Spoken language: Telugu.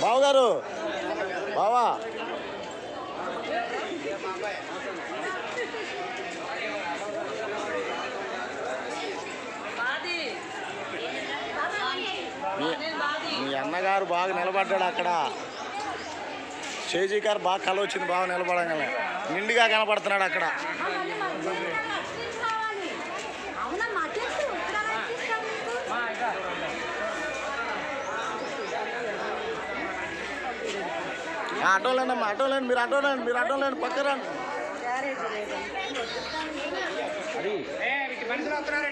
బావ. గారు బావా మీ అన్నగారు బాగా నిలబడ్డాడు అక్కడ. షేజీ గారు బాగా కల వచ్చింది బాగా నిలబడంగానే. నిండుగా కనపడుతున్నాడు అక్కడ. అవునమ్మా తెలుసు ఇక్కడ తీసుకురా మీకు. ఆ, ఆటోలేండి అమ్మా ఆటోలేండి మీరు మీరు ఆటోలేండి పక్క రండి మనుషులు వస్తున్నారు